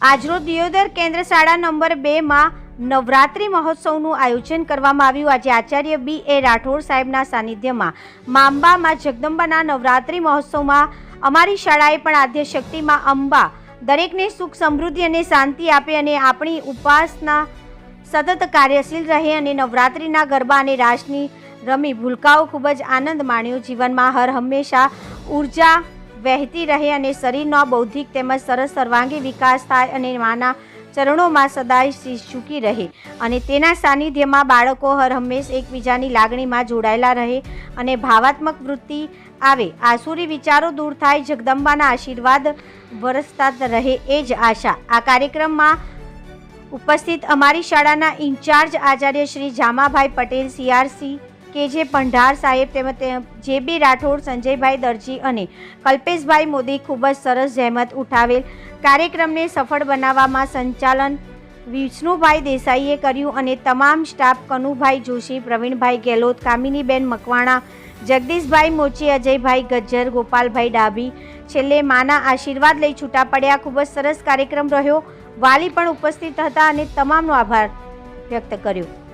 આજરોજ દિયોદર કેન્દ્ર શાળા નંબર બેમાં નવરાત્રિ મહોત્સવનું આયોજન કરવામાં આવ્યું. આજે આચાર્ય બી એ રાઠોડ સાહેબના સાનિધ્યમાં માંબામાં જગદંબાના નવરાત્રિ મહોત્સવમાં અમારી શાળાએ પણ આદ્ય શક્તિમાં અંબા દરેકને સુખ સમૃદ્ધિ અને શાંતિ આપે અને આપણી ઉપાસના સતત કાર્યશીલ રહે અને નવરાત્રિના ગરબા અને રાસની રમી ભૂલકાઓ ખૂબ જ આનંદ માણ્યો. જીવનમાં હર હંમેશા ઊર્જા વહેતી રહે અને શરીરનો બૌદ્ધિક તેમજ સરસ સર્વાંગી વિકાસ થાય અને માના ચરણોમાં સદાય ચૂકી રહે. અને તેના સાનિધ્યમાં બાળકો હર હંમેશ એકબીજાની લાગણીમાં જોડાયેલા રહે અને ભાવાત્મક વૃત્તિ આવે. આસુરી વિચારો દૂર થાય, જગદંબાના આશીર્વાદ વરસતા રહે એ જ આશા. આ કાર્યક્રમમાં ઉપસ્થિત અમારી શાળાના ઇન્ચાર્જ આચાર્ય શ્રી જામાભાઈ પટેલ સીઆરસી કે જે ભંડાર સાહેબ તેમજ જે બી રાઠોડ, સંજયભાઈ દરજી અને કલ્પેશભાઈ મોદી ખૂબ જ સરસ જહેમત ઉઠાવેલ કાર્યક્રમને સફળ બનાવવામાં સંચાલન વિષ્ણુભાઈ દેસાઈએ કર્યું અને તમામ સ્ટાફ કનુભાઈ જોશી, પ્રવીણભાઈ ગેહલોત, કામિનીબેન મકવાણા, જગદીશભાઈ મોચી, અજયભાઈ ગજ્જર, ગોપાલભાઈ ડાભી છેલ્લે માના આશીર્વાદ લઈ છૂટા પડ્યા. ખૂબ જ સરસ કાર્યક્રમ રહ્યો. વાલી પણ ઉપસ્થિત હતા અને તમામનો આભાર વ્યક્ત કર્યો.